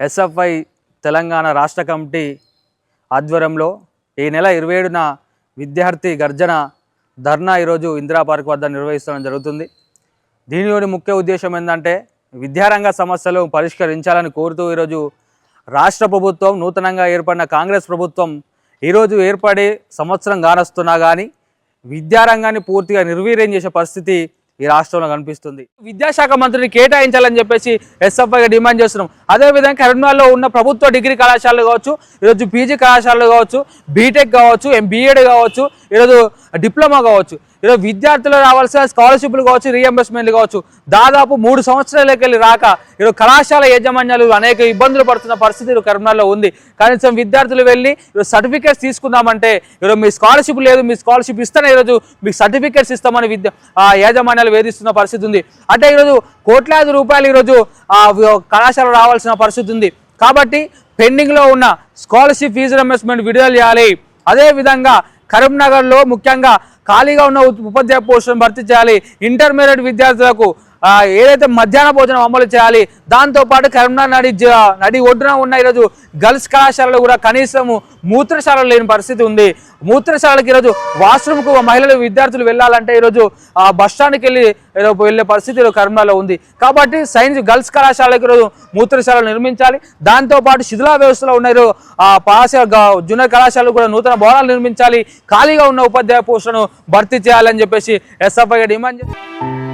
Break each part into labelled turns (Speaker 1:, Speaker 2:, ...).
Speaker 1: SFI Telangana రాష్ట్ర committee ఆధ్వర్యంలో ఈ నెల ఇరవై ఏడున విద్యార్థి గర్జన ధర్నా ఈరోజు ఇందిరా పార్క్ వద్ద నిర్వహిస్తడం జరుగుతుంది. దీనిలోని ముఖ్య ఉద్దేశం ఏంటంటే విద్యారంగ సమస్యలు పరిష్కరించాలని కోరుతూ ఈరోజు రాష్ట్ర ప్రభుత్వం నూతనంగా ఏర్పడిన కాంగ్రెస్ ప్రభుత్వం ఈరోజు ఏర్పడి సంవత్సరం కానస్తున్నా కానీ విద్యారంగాన్ని పూర్తిగా నిర్వీర్యం చేసే పరిస్థితి ఈ రాష్ట్రంలో కనిపిస్తుంది. విద్యాశాఖ మంత్రిని కేటాయించాలని చెప్పేసి ఎస్ఎఫ్ఐగా డిమాండ్ చేస్తున్నాం. అదేవిధంగా కరీంనగర్లో ఉన్న ప్రభుత్వ డిగ్రీ కళాశాలలు కావచ్చు ఈరోజు పీజీ కళాశాలలు కావచ్చు బీటెక్ కావచ్చు బీఎడ్ కావచ్చు ఈరోజు డిప్లొమా కావచ్చు ఈరోజు విద్యార్థులు రావాల్సిన స్కాలర్షిప్లు కావచ్చు రీఎంబర్స్మెంట్లు కావచ్చు దాదాపు మూడు సంవత్సరాలకి వెళ్ళి రాక ఈరోజు కళాశాల యాజమాన్యాలు అనేక ఇబ్బందులు పడుతున్న పరిస్థితి కరీంనగర్లో ఉంది. కనీసం విద్యార్థులు వెళ్ళి ఈరోజు సర్టిఫికేట్స్ తీసుకుందామంటే ఈరోజు మీ స్కాలర్షిప్ లేదు మీ స్కాలర్షిప్ ఇస్తేనే ఈరోజు మీకు సర్టిఫికేట్స్ ఇస్తామని విద్య యాజమాన్యాలు వేధిస్తున్న పరిస్థితి ఉంది. అంటే ఈరోజు కోట్లాది రూపాయలు ఈరోజు కళాశాల రావాలి చేసుకోవాల్సిన పరిస్థితి ఉంది. కాబట్టి పెండింగ్లో ఉన్న స్కాలర్షిప్ ఫీజు రియంబర్స్మెంట్ విడుదల చేయాలి. అదేవిధంగా కరీంనగర్లో ముఖ్యంగా ఖాళీగా ఉన్న ఉపాధ్యాయ పోస్టులను భర్తీ చేయాలి. ఇంటర్మీడియట్ విద్యార్థులకు ఏదైతే మధ్యాహ్న భోజనం అమలు చేయాలి దాంతోపాటు కరీంనగర్ నడి నడి ఒడ్డున ఉన్న ఈరోజు గర్ల్స్ కళాశాలలో కూడా కనీసము మూత్రశాలలు లేని పరిస్థితి ఉంది. మూత్రశాలకి ఈరోజు వాష్రూమ్కు మహిళలు విద్యార్థులు వెళ్ళాలంటే ఈరోజు ఆ బస్ స్టాండ్కి వెళ్ళి వెళ్ళే పరిస్థితి కరీంనగర్లో ఉంది. కాబట్టి సైన్స్ గర్ల్స్ కళాశాలకు ఈరోజు మూత్రశాలలు నిర్మించాలి. దాంతోపాటు శిథిలా వ్యవస్థలో ఉన్న ఈరోజు ఆ పాఠశాల జూనియర్ కళాశాలలు కూడా నూతన భవనాలు నిర్మించాలి. ఖాళీగా ఉన్న ఉపాధ్యాయ పోస్టులను భర్తీ చేయాలని చెప్పేసి ఎస్ఎఫ్ఐ డిమాండ్ చేస్తారు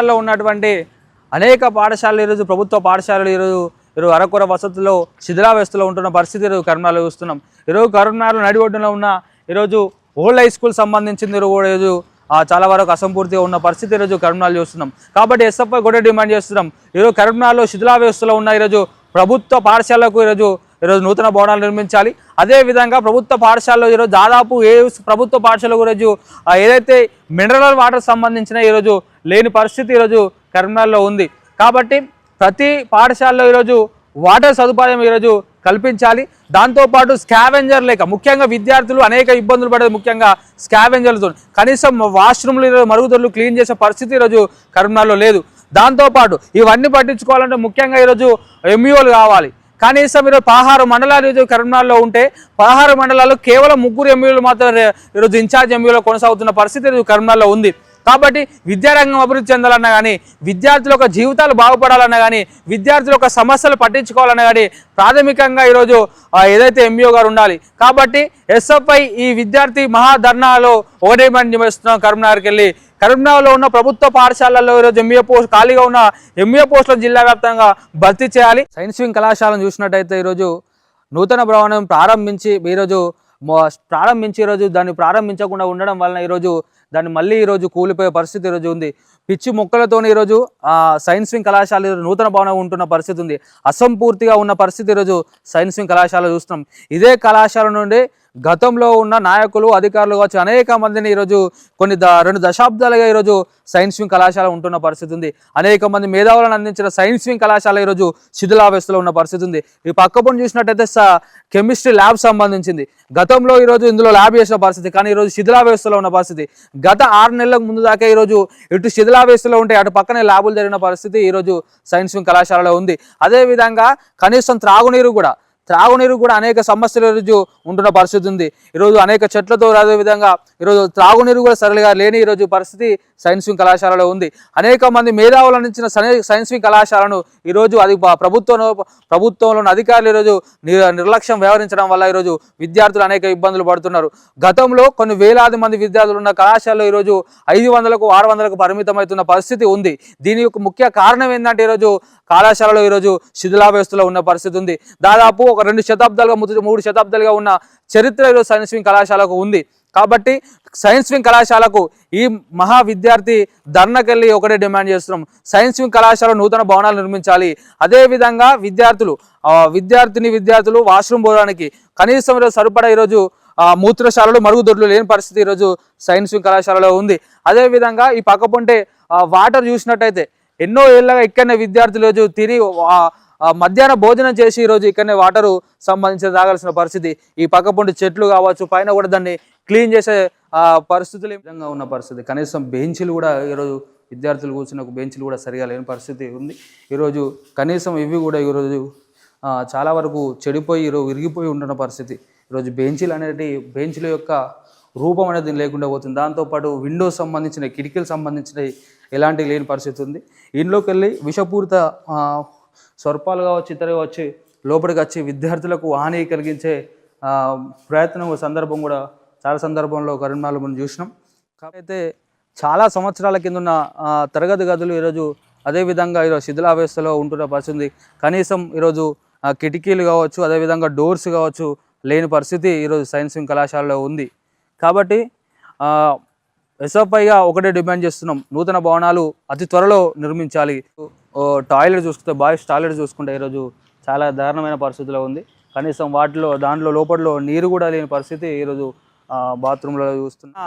Speaker 1: పట్టణాల్లో ఉన్నటువంటి అనేక పాఠశాలలు ఈరోజు ప్రభుత్వ పాఠశాలలు ఈరోజు ఈరోజు అరకొర వసతుల్లో శిథిలావ్యవస్థలో ఉంటున్న పరిస్థితి ఈరోజు కరీంనగర్లో చూస్తున్నాం. ఈరోజు కరీంనగర్ నడి ఒడ్డున ఉన్న ఈరోజు ఓల్డ్ హై స్కూల్ సంబంధించింది ఈరోజు చాలా వరకు అసంపూర్తిగా ఉన్న పరిస్థితి ఈరోజు కరీంనగర్ చూస్తున్నాం. కాబట్టి ఎస్ఎఫ్ఐ కూడా డిమాండ్ చేస్తున్నాం. ఈరోజు కరీంనగర్లో శిథిలావ్యవస్థలో ఉన్న ఈరోజు ప్రభుత్వ పాఠశాలకు ఈరోజు ఈరోజు నూతన భవనాలు నిర్మించాలి. అదేవిధంగా ప్రభుత్వ పాఠశాలలో ఈరోజు దాదాపు ఏ ప్రభుత్వ పాఠశాల ఈరోజు ఏదైతే మినరల్ వాటర్ సంబంధించిన ఈరోజు లేని పరిస్థితి ఈరోజు కరీంనగర్లో ఉంది. కాబట్టి ప్రతి పాఠశాలలో ఈరోజు వాటర్ సదుపాయం ఈరోజు కల్పించాలి. దాంతోపాటు స్కావెంజర్ లేక ముఖ్యంగా విద్యార్థులు అనేక ఇబ్బందులు పడేది ముఖ్యంగా స్కావెంజర్లతో కనీసం వాష్రూమ్లు ఈరోజు మరుగుదొడ్లు క్లీన్ చేసే పరిస్థితి ఈరోజు కరీంనగర్లో లేదు. దాంతోపాటు ఇవన్నీ పట్టించుకోవాలంటే ముఖ్యంగా ఈరోజు ఎంఈఓలు కావాలి. కనీసం ఈరోజు పదహారు మండలాలు ఈరోజు కరీంనగర్లో ఉంటే పదహారు మండలాల్లో కేవలం ముగ్గురు ఎంఈలు మాత్రం ఈరోజు ఇన్ఛార్జ్ ఎంఈలో కొనసాగుతున్న పరిస్థితి ఈరోజు కరీంనగర్లో ఉంది. కాబట్టి విద్యారంగం అభివృద్ధి చెందాలన్నా కానీ విద్యార్థుల యొక్క జీవితాలు బాగుపడాలన్నా కానీ విద్యార్థుల యొక్క సమస్యలు పట్టించుకోవాలన్నా కానీ ప్రాథమికంగా ఈరోజు ఏదైతే ఎంఈఓ గారు ఉండాలి. కాబట్టి ఎస్ఎఫ్ఐ ఈ విద్యార్థి మహాధర్నాలో ఒకటే మంది నివసిస్తున్నాం కరీంనగర్కి వెళ్ళి కరీంనగర్లో ఉన్న ప్రభుత్వ పాఠశాలల్లో ఈరోజు ఎంఏ పోస్ట్ ఖాళీగా ఉన్న ఎంఏ పోస్టులను జిల్లా వ్యాప్తంగా భర్తీ చేయాలి. సైన్స్ వింగ్ కళాశాలను చూసినట్టయితే ఈరోజు నూతన భవనం ప్రారంభించి ఈరోజు ప్రారంభించి ఈరోజు దాన్ని ప్రారంభించకుండా ఉండడం వలన ఈరోజు దాన్ని మళ్ళీ ఈరోజు కూలిపోయే పరిస్థితి ఈరోజు ఉంది. పిచ్చి మొక్కలతో ఈరోజు సైన్స్ వింగ్ కళాశాల నూతన భవనం ఉంటున్న పరిస్థితి ఉంది. అసంపూర్తిగా ఉన్న పరిస్థితి ఈరోజు సైన్స్ వింగ్ కళాశాల చూస్తున్నాం. ఇదే కళాశాల నుండి గతంలో ఉన్న నాయకులు అధికారులు కావచ్చు అనేక మందిని ఈరోజు కొన్ని ద రెండు దశాబ్దాలుగా ఈరోజు సైన్స్ వింగ్ కళాశాల ఉంటున్న పరిస్థితి ఉంది. అనేక మంది మేధావులను అందించిన సైన్స్ వింగ్ కళాశాల ఈరోజు శిథిలావస్థలో ఉన్న పరిస్థితి ఉంది. ఈ పక్కపొని చూసినట్టయితే స- కెమిస్ట్రీ ల్యాబ్ సంబంధించింది. గతంలో ఈరోజు ఇందులో ల్యాబ్ చేసిన పరిస్థితి కానీ ఈరోజు శిథిలావస్థలో ఉన్న పరిస్థితి. గత ఆరు నెలలకు ముందు దాకా ఈరోజు ఇటు శిథిలావస్థలో ఉంటే అటు పక్కనే ల్యాబులు జరిగిన పరిస్థితి ఈరోజు సైన్స్ వింగ్ కళాశాలలో ఉంది. అదేవిధంగా కనీసం త్రాగునీరు కూడా త్రాగునీరు కూడా అనేక సమస్యలు ఈరోజు ఉంటున్న పరిస్థితి ఉంది. ఈరోజు అనేక చెట్లతో అదే విధంగా ఈరోజు త్రాగునీరు కూడా సరళిగా లేని ఈరోజు పరిస్థితి సైన్స్ వింగ్ కళాశాలలో ఉంది. అనేక మంది మేధావులు అందించిన సై- సైన్స్ వింగ్ కళాశాలను ఈరోజు అది ప్రభుత్వం ప్రభుత్వంలో ప్రభుత్వంలోని అధికారులు ఈరోజు నిర్లక్ష్యం వ్యవహరించడం వల్ల ఈరోజు విద్యార్థులు అనేక ఇబ్బందులు పడుతున్నారు. గతంలో కొన్ని వేలాది మంది విద్యార్థులు ఉన్న కళాశాలలో ఈరోజు ఐదు వందలకు ఆరు వందలకు పరిమితమవుతున్న పరిస్థితి ఉంది. దీని యొక్క ముఖ్య కారణం ఏంటంటే ఈరోజు కళాశాలలో ఈరోజు శిథిలావస్థలో ఉన్న పరిస్థితి ఉంది. దాదాపు ఒక రెండు శతాబ్దాలుగా మూడు మూడు శతాబ్దాలుగా ఉన్న చరిత్ర ఈరోజు సైన్స్ వింగ్ కళాశాలకు ఉంది. కాబట్టి సైన్స్ వింగ్ కళాశాలకు ఈ మహా విద్యార్థి ధర్నకెళ్ళి ఒకటే డిమాండ్ చేస్తున్నాం. సైన్స్ వింగ్ కళాశాల నూతన భవనాలు నిర్మించాలి. అదేవిధంగా విద్యార్థులు విద్యార్థిని విద్యార్థులు వాష్రూమ్ పోవడానికి కనీసం ఈరోజు సరిపడా ఈరోజు మూత్రశాలలు మరుగుదొడ్లు లేని పరిస్థితి ఈరోజు సైన్స్ వింగ్ కళాశాలలో ఉంది. అదేవిధంగా ఈ పక్కపొంటే వాటర్ చూసినట్టయితే ఎన్నో ఏళ్ళగా ఇక్కడనే విద్యార్థులు రోజు తిని మధ్యాహ్న భోజనం చేసి ఈరోజు ఇక్కడనే వాటరు సంబంధించి తాగాల్సిన పరిస్థితి. ఈ పక్క చెట్లు కావచ్చు పైన కూడా దాన్ని క్లీన్ చేసే పరిస్థితులు ఏ విధంగా ఉన్న పరిస్థితి? కనీసం బెంచ్లు కూడా ఈరోజు విద్యార్థులు కూర్చున్న బెంచ్లు కూడా సరిగా లేని పరిస్థితి ఉంది. ఈరోజు కనీసం ఇవి కూడా ఈరోజు చాలా వరకు చెడిపోయి ఈరోజు విరిగిపోయి ఉంటున్న పరిస్థితి. ఈరోజు బెంచీలు అనేటి బెంచ్ల యొక్క రూపం అనేది లేకుండా పోతుంది. దాంతోపాటు విండోస్ సంబంధించిన కిటికీలు సంబంధించిన ఎలాంటి లేని పరిస్థితి ఉంది. ఇంట్లోకి వెళ్ళి విషపూరిత స్వర్పాలు కావచ్చు ఇతర వచ్చి లోపలికి వచ్చి విద్యార్థులకు హాని కలిగించే ప్రయత్నం సందర్భం కూడా చాలా సందర్భంలో కరీంనగర్లో మనం చూసినాం. కాకపోతే చాలా సంవత్సరాల కింద ఉన్న తరగతి గదులు ఈరోజు అదేవిధంగా ఈరోజు శిథిలావస్థలో ఉంటున్న పరిస్థితి కనీసం ఈరోజు కిటికీలు కావచ్చు అదేవిధంగా డోర్స్ కావచ్చు లేని పరిస్థితి ఈరోజు సైన్స్ కళాశాలలో ఉంది. కాబట్టి ఎస్ఎఫ్ఐగా ఒకటే డిమాండ్ చేస్తున్నాం. నూతన భవనాలు అతి త్వరలో నిర్మించాలి. టాయిలెట్ చూసుకుంటే బాయ్స్ టాయిలెట్ చూసుకుంటే ఈరోజు చాలా దారుణమైన పరిస్థితిలో ఉంది. కనీసం వాటిలో దాంట్లో లోపట్లో నీరు కూడా లేని పరిస్థితి ఈరోజు బాత్రూంలో చూస్తున్నా.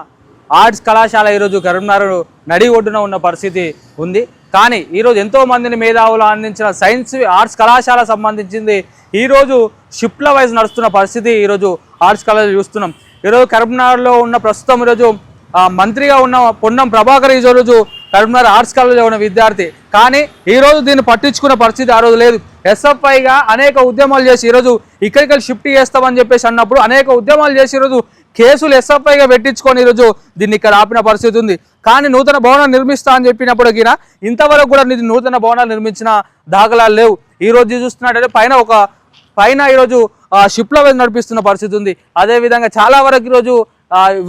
Speaker 1: ఆర్ట్స్ కళాశాల ఈరోజు కరీంనగర్ నడి ఒడ్డున ఉన్న పరిస్థితి ఉంది. కానీ ఈరోజు ఎంతో మందిని మేధావులు అందించిన సైన్స్ ఆర్ట్స్ కళాశాల సంబంధించింది ఈరోజు షిఫ్ట్ల వైజ్ నడుస్తున్న పరిస్థితి ఈరోజు ఆర్ట్స్ కళాశాల చూస్తున్నాం. ఈరోజు కరీంనగర్లో ఉన్న ప్రస్తుతం ఈరోజు మంత్రిగా ఉన్న పొన్నం ప్రభాకర్ ఈరోజు రోజు కరీంనగర్ ఆర్ట్స్ కాలేజ్లో ఉన్న విద్యార్థి. కానీ ఈరోజు దీన్ని పట్టించుకున్న పరిస్థితి ఆ రోజు లేదు. ఎస్ఎఫ్ఐగా అనేక ఉద్యమాలు చేసి ఈరోజు ఇక్కడికి షిఫ్ట్ చేస్తామని చెప్పేసి అన్నప్పుడు అనేక ఉద్యమాలు చేసి ఈరోజు కేసులు ఎస్ఎఫ్ఐగా పెట్టించుకొని ఈరోజు దీన్ని ఇక్కడ ఆపిన పరిస్థితి ఉంది. కానీ నూతన భవనం నిర్మిస్తా అని చెప్పినప్పటికీ ఇంతవరకు కూడా నూతన భవనాలు నిర్మించిన దాఖలాలు లేవు. ఈరోజు చూస్తున్నట్టయితే పైన ఒక పైన ఈరోజు షిప్ల మీద నడిపిస్తున్న పరిస్థితి ఉంది. అదేవిధంగా చాలా వరకు ఈరోజు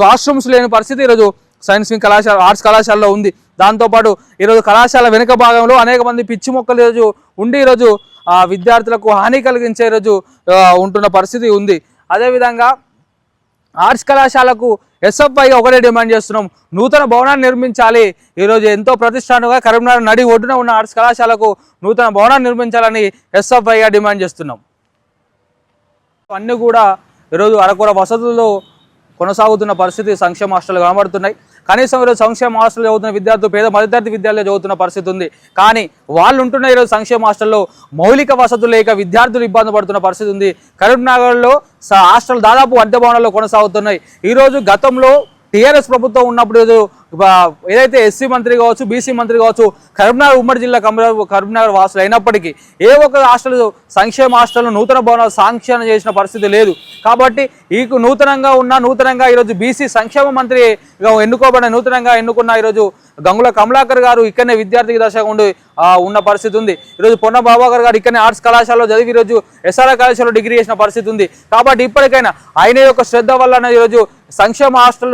Speaker 1: వాష్రూమ్స్ లేని పరిస్థితి ఈరోజు సైన్స్ వింగ్ కళాశాల ఆర్ట్స్ కళాశాలలో ఉంది. దాంతోపాటు ఈరోజు కళాశాల వెనుక భాగంలో అనేక మంది పిచ్చి మొక్కలు ఈరోజు ఉండి ఈరోజు విద్యార్థులకు హాని కలిగించే ఈరోజు ఉంటున్న పరిస్థితి ఉంది. అదేవిధంగా ఆర్ట్స్ కళాశాలకు ఎస్ఎఫ్ఐగా ఒకటే డిమాండ్ చేస్తున్నాం. నూతన భవనాన్ని నిర్మించాలి. ఈరోజు ఎంతో ప్రతిష్టానుగా కరీంనగర్ నడి ఒడ్డున ఉన్న ఆర్ట్స్ కళాశాలకు నూతన భవనాన్ని నిర్మించాలని ఎస్ఎఫ్ఐగా డిమాండ్ చేస్తున్నాం. అన్నీ కూడా ఈరోజు అరకొర వసతుల్లో కొనసాగుతున్న పరిస్థితి సంక్షేమ హాస్టల్ కనబడుతున్నాయి. కనీసం ఈరోజు సంక్షేమ హాస్టల్ చదువుతున్న విద్యార్థులు పేద మధ్యతరగతి విద్యార్థులు చదువుతున్న పరిస్థితి ఉంది. కానీ వాళ్ళు ఉంటున్న ఈరోజు సంక్షేమ హాస్టల్లో మౌలిక వసతులు లేక విద్యార్థులు ఇబ్బంది పడుతున్న పరిస్థితి ఉంది. కరీంనగర్లో హాస్టల్ దాదాపు అద్దె భవనాల్లో కొనసాగుతున్నాయి. ఈరోజు గతంలో టీఆర్ఎస్ ప్రభుత్వం ఉన్నప్పుడు ఏదైతే ఎస్సీ మంత్రి కావచ్చు బీసీ మంత్రి కావచ్చు కరీంనగర్ ఉమ్మడి జిల్లా కరీంనగర్ కరీంనగర్ వాసులు అయినప్పటికీ ఏ ఒక్క హాస్టల్ సంక్షేమ హాస్టల్ నూతన భవనాలు సాంక్షన్ చేసిన పరిస్థితి లేదు. కాబట్టి ఈ నూతనంగా ఉన్న నూతనంగా ఈరోజు బీసీ సంక్షేమ మంత్రిగా ఎన్నుకోబడిన నూతనంగా ఎన్నుకున్న ఈరోజు గంగుల కమలాకర్ గారు ఇక్కడనే విద్యార్థి దశగా ఉండి ఉన్న పరిస్థితి ఉంది. ఈరోజు పొన్న బాబాకర్ గారు ఇక్కడనే ఆర్ట్స్ కళాశాలలో చదివి ఈరోజు ఎస్ఆర్ఆర్ కళాశాలలో డిగ్రీ చేసిన పరిస్థితి ఉంది. కాబట్టి ఇప్పటికైనా ఆయన యొక్క శ్రద్ధ వలన ఈరోజు సంక్షేమ హాస్టల్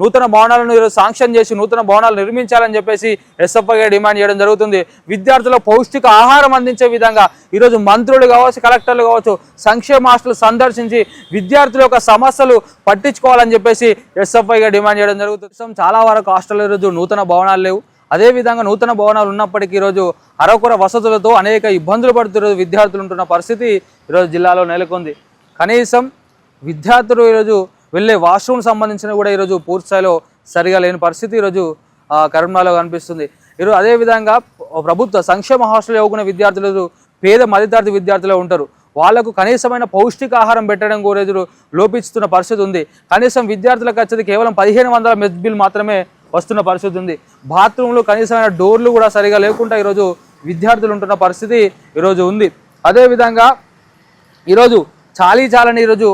Speaker 1: నూతన భవనాలను ఈరోజు శాంక్షన్ చేసి నూతన భవనాలు నిర్మించాలని చెప్పేసి ఎస్ఎఫ్ఐగా డిమాండ్ చేయడం జరుగుతుంది. విద్యార్థులకు పౌష్టిక ఆహారం అందించే విధంగా ఈరోజు మంత్రులు కావచ్చు కలెక్టర్లు కావచ్చు సంక్షేమ హాస్టల్ సందర్శించి విద్యార్థుల యొక్క సమస్యలు పట్టించుకోవాలని చెప్పేసి ఎస్ఎఫ్ఐగా డిమాండ్ చేయడం జరుగుతుంది. చాలా వరకు హాస్టల్ ఈరోజు నూతన భవనాలు లేవు. అదేవిధంగా నూతన భవనాలు ఉన్నప్పటికీ ఈరోజు అరకొర వసతులతో అనేక ఇబ్బందులు పడుతున్న విద్యార్థులు ఉంటున్న పరిస్థితి ఈరోజు జిల్లాలో నెలకొంది. కనీసం విద్యార్థులు ఈరోజు వెళ్ళే వాష్రూమ్ సంబంధించిన కూడా ఈరోజు పూర్తిస్థాయిలో సరిగా లేని పరిస్థితి ఈరోజు ఆ, కరీంనగర్లో కనిపిస్తుంది. ఈరోజు అదేవిధంగా ప్రభుత్వ సంక్షేమ హాస్టల్ చదువుకునే విద్యార్థులు పేద మధ్యతరగతి విద్యార్థులే ఉంటారు. వాళ్ళకు కనీసమైన పౌష్టికాహారం పెట్టడం కూడా లోపిస్తున్న పరిస్థితి ఉంది. కనీసం విద్యార్థులకు వచ్చేది కేవలం పదిహేను వందల మెస్ బిల్ మాత్రమే వస్తున్న పరిస్థితి ఉంది. బాత్రూంలు కనీసమైన డోర్లు కూడా సరిగా లేకుండా ఈరోజు విద్యార్థులు ఉంటున్న పరిస్థితి ఈరోజు ఉంది. అదేవిధంగా ఈరోజు చాలీ చాలని ఈరోజు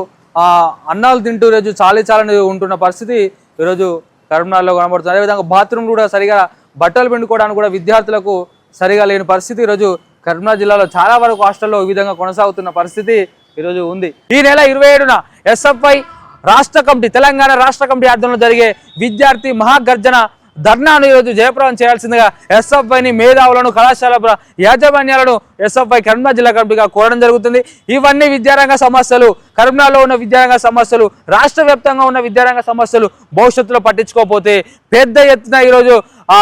Speaker 1: అన్నాలు తింటూ ఈరోజు చాలీ చాలని ఉంటున్న పరిస్థితి ఈరోజు కరీంనగర్లో కనబడుతుంది. అదేవిధంగా బాత్రూమ్ కూడా సరిగా బట్టలు పిండుకోవడానికి కూడా విద్యార్థులకు సరిగా లేని పరిస్థితి ఈరోజు కరీంనగర్ జిల్లాలో. చాలా వరకు హాస్టల్లో ఈ విధంగా కొనసాగుతున్న పరిస్థితి ఈరోజు ఉంది. ఈ నెల ఇరవై ఏడున ఎస్ఎఫ్ఐ రాష్ట్ర కమిటీ తెలంగాణ రాష్ట్ర కమిటీ ఆధ్వర్యంలో జరిగే విద్యార్థి మహాగర్జన ధర్నాను ఈరోజు జయప్రదం చేయాల్సిందిగా ఎస్ఎఫ్ఐని మేధావులను కళాశాల యాజమాన్యాలను ఎస్ఎఫ్ఐ కరీంనగర్ జిల్లా కమిటీగా కోరడం జరుగుతుంది. ఇవన్నీ విద్యారంగ సమస్యలు. కరీంనగర్లో ఉన్న విద్యారంగ సమస్యలు రాష్ట్ర వ్యాప్తంగా ఉన్న విద్యారంగ సమస్యలు భవిష్యత్తులో పట్టించుకోకపోతే పెద్ద ఎత్తున ఈరోజు ఆ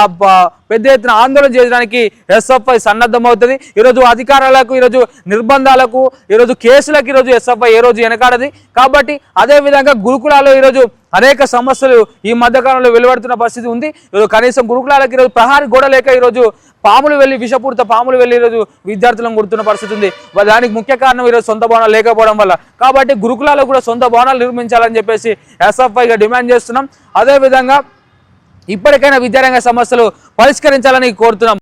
Speaker 1: పెద్ద ఎత్తున ఆందోళన చేయడానికి ఎస్ఎఫ్ఐ సన్నద్ధమవుతుంది. ఈరోజు అధికారాలకు ఈరోజు నిర్బంధాలకు ఈరోజు కేసులకు ఈరోజు ఎస్ఎఫ్ఐ ఏ రోజు వెనకాడది. కాబట్టి అదే విధంగా గురుకులాల్లో ఈరోజు అనేక సమస్యలు ఈ మధ్యకాలంలో వెలువడుతున్న పరిస్థితి ఉంది. ఈరోజు కనీసం గురుకులాలకు ఈరోజు ప్రహారీ గోడ లేక ఈరోజు పాములు వెళ్ళి విషపూరిత పాములు వెళ్ళి ఈరోజు విద్యార్థులను గుర్తున్న పరిస్థితి ఉంది. దానికి ముఖ్య కారణం ఈరోజు సొంత భవనాలు లేకపోవడం వల్ల. కాబట్టి గురుకులాల్లో కూడా సొంత భవనాలు నిర్మించాలని చెప్పేసి ఎస్ఎఫ్ఐగా డిమాండ్ చేస్తున్నాం. అదేవిధంగా ఇప్పటికైనా విద్యారంగ సమస్యలు పరిష్కరించాలని కోరుతున్నాం.